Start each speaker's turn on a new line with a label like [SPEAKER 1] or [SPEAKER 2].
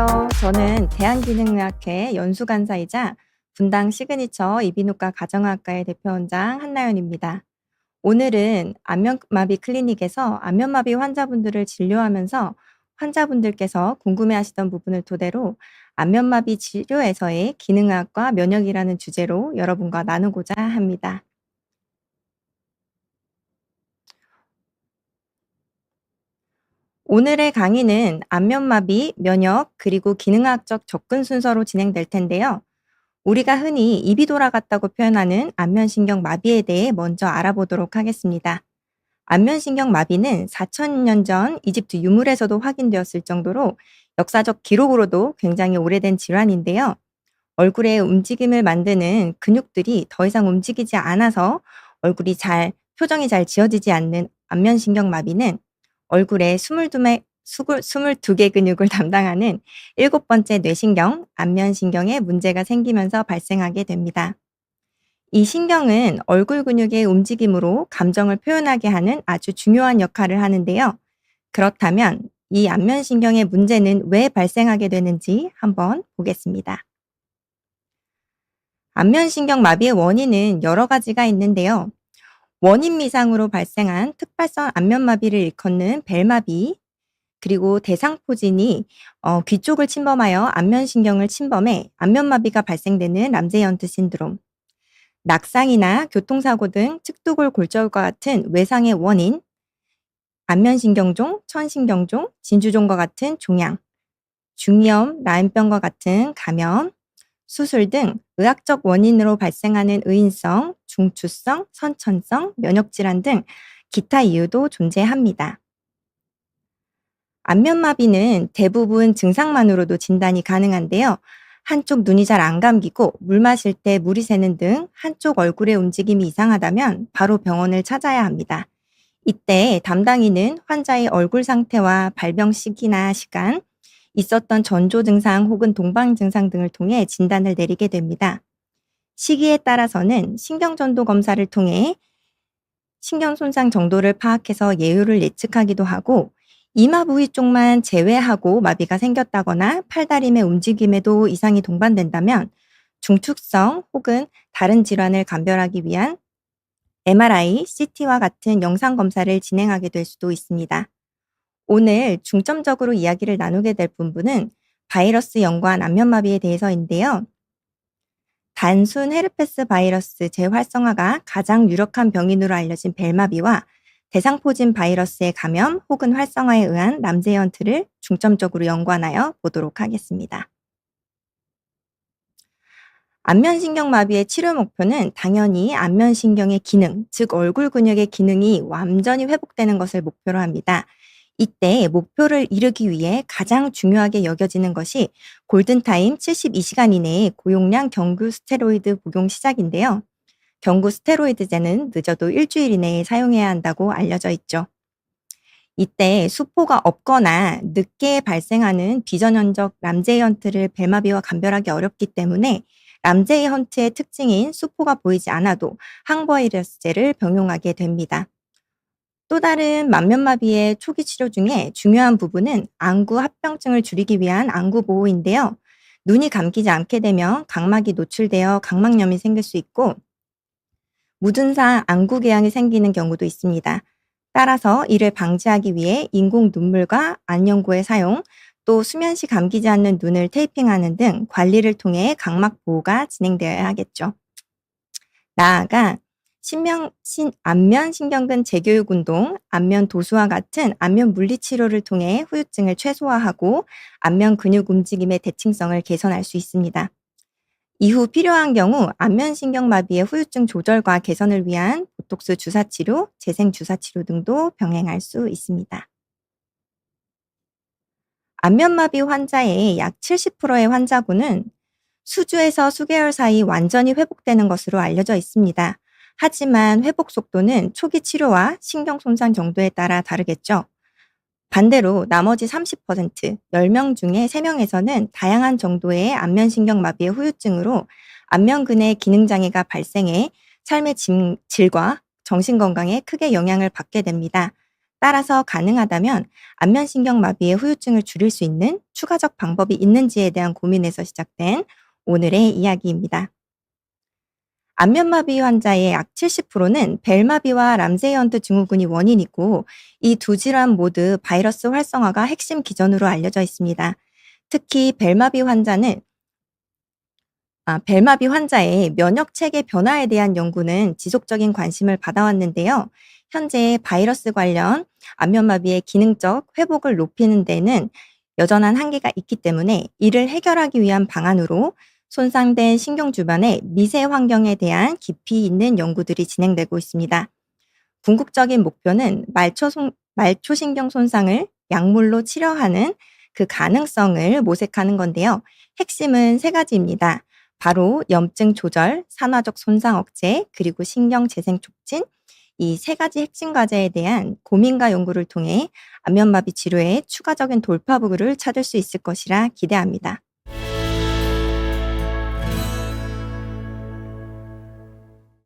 [SPEAKER 1] 안녕하세요. 저는 대한기능의학회 연수간사이자 분당 시그니처 이비인후과 가정의학과의 대표원장 한나연입니다. 오늘은 안면마비 클리닉에서 안면마비 환자분들을 진료하면서 환자분들께서 궁금해하시던 부분을 토대로 안면마비 치료에서의 기능의학과 면역이라는 주제로 여러분과 나누고자 합니다. 오늘의 강의는 안면마비, 면역, 그리고 기능학적 접근 순서로 진행될 텐데요. 우리가 흔히 입이 돌아갔다고 표현하는 안면신경 마비에 대해 먼저 알아보도록 하겠습니다. 안면신경 마비는 4천년 전 이집트 유물에서도 확인되었을 정도로 역사적 기록으로도 굉장히 오래된 질환인데요. 얼굴의 움직임을 만드는 근육들이 더 이상 움직이지 않아서 얼굴이 잘, 표정이 잘 지어지지 않는 안면신경 마비는 얼굴에 22개, 22개 근육을 담당하는 일곱 번째 뇌신경, 안면신경에 문제가 생기면서 발생하게 됩니다. 이 신경은 얼굴 근육의 움직임으로 감정을 표현하게 하는 아주 중요한 역할을 하는데요. 그렇다면 이 안면신경의 문제는 왜 발생하게 되는지 한번 보겠습니다. 안면신경 마비의 원인은 여러 가지가 있는데요. 원인 미상으로 발생한 특발성 안면마비를 일컫는 벨마비, 그리고 대상포진이 어, 귀 쪽을 침범하여 안면신경을 침범해 안면마비가 발생되는 람제이언트 신드롬, 낙상이나 교통사고 등 측두골 골절과 같은 외상의 원인, 안면신경종, 천신경종, 진주종과 같은 종양, 중이염, 라인병과 같은 감염, 수술 등 의학적 원인으로 발생하는 의인성, 중추성, 선천성, 면역질환 등 기타 이유도 존재합니다. 안면마비는 대부분 증상만으로도 진단이 가능한데요. 한쪽 눈이 잘 안 감기고 물 마실 때 물이 새는 등 한쪽 얼굴의 움직임이 이상하다면 바로 병원을 찾아야 합니다. 이때 담당인은 환자의 얼굴 상태와 발병 시기나 시간, 있었던 전조 증상 혹은 동방 증상 등을 통해 진단을 내리게 됩니다. 시기에 따라서는 신경전도 검사를 통해 신경 손상 정도를 파악해서 예후를 예측하기도 하고 이마 부위 쪽만 제외하고 마비가 생겼다거나 팔다림의 움직임에도 이상이 동반된다면 중축성 혹은 다른 질환을 감별하기 위한 MRI, CT와 같은 영상 검사를 진행하게 될 수도 있습니다. 오늘 중점적으로 이야기를 나누게 될 부분은 바이러스 연관 안면마비에 대해서인데요. 단순 헤르페스 바이러스 재활성화가 가장 유력한 병인으로 알려진 벨마비와 대상포진 바이러스의 감염 혹은 활성화에 의한 람제이언트를 중점적으로 연관하여 보도록 하겠습니다. 안면신경마비의 치료 목표는 당연히 안면신경의 기능, 즉 얼굴 근육의 기능이 완전히 회복되는 것을 목표로 합니다. 이때 목표를 이루기 위해 가장 중요하게 여겨지는 것이 골든타임 72시간 이내에 고용량 경구 스테로이드 복용 시작인데요. 경구 스테로이드제는 늦어도 일주일 이내에 사용해야 한다고 알려져 있죠. 이때 수포가 없거나 늦게 발생하는 비전형적 람제이 헌트를 벨마비와 감별하기 어렵기 때문에 람제이 헌트의 특징인 수포가 보이지 않아도 항바이러스제를 병용하게 됩니다. 또 다른 만면마비의 초기 치료 중에 중요한 부분은 안구 합병증을 줄이기 위한 안구 보호인데요. 눈이 감기지 않게 되면 각막이 노출되어 각막염이 생길 수 있고 무증상 안구 궤양이 생기는 경우도 있습니다. 따라서 이를 방지하기 위해 인공 눈물과 안연고의 사용, 또 수면 시 감기지 않는 눈을 테이핑하는 등 관리를 통해 각막 보호가 진행되어야 하겠죠. 나아가 신명, 신, 안면 신경근 재교육 운동, 안면 도수와 같은 안면 물리 치료를 통해 후유증을 최소화하고 안면 근육 움직임의 대칭성을 개선할 수 있습니다. 이후 필요한 경우 안면 신경마비의 후유증 조절과 개선을 위한 보톡스 주사 치료, 재생 주사 치료 등도 병행할 수 있습니다. 안면마비 환자의 약 70%의 환자군은 수주에서 수개월 사이 완전히 회복되는 것으로 알려져 있습니다. 하지만 회복 속도는 초기 치료와 신경 손상 정도에 따라 다르겠죠. 반대로 나머지 30%, 10명 중에 3명에서는 다양한 정도의 안면신경마비의 후유증으로 안면근의 기능장애가 발생해 삶의 질과 정신건강에 크게 영향을 받게 됩니다. 따라서 가능하다면 안면신경 마비의 후유증을 줄일 수 있는 추가적 방법이 있는지에 대한 고민에서 시작된 오늘의 이야기입니다. 안면마비 환자의 약 70%는 벨마비와 람세이언트 증후군이 원인이고 이 두 질환 모두 바이러스 활성화가 핵심 기전으로 알려져 있습니다. 특히 벨마비 환자는 아, 벨마비 환자의 면역 체계 변화에 대한 연구는 지속적인 관심을 받아왔는데요. 현재 바이러스 관련 안면마비의 기능적 회복을 높이는 데는 여전한 한계가 있기 때문에 이를 해결하기 위한 방안으로 손상된 신경 주변의 미세 환경에 대한 깊이 있는 연구들이 진행되고 있습니다. 궁극적인 목표는 말초, 송- 말초신경 손상을 약물로 치료하는 그 가능성을 모색하는 건데요. 핵심은 세 가지입니다. 바로 염증 조절, 산화적 손상 억제, 그리고 신경 재생 촉진, 이 세 가지 핵심 과제에 대한 고민과 연구를 통해 안면마비 치료의 추가적인 돌파구를 찾을 수 있을 것이라 기대합니다.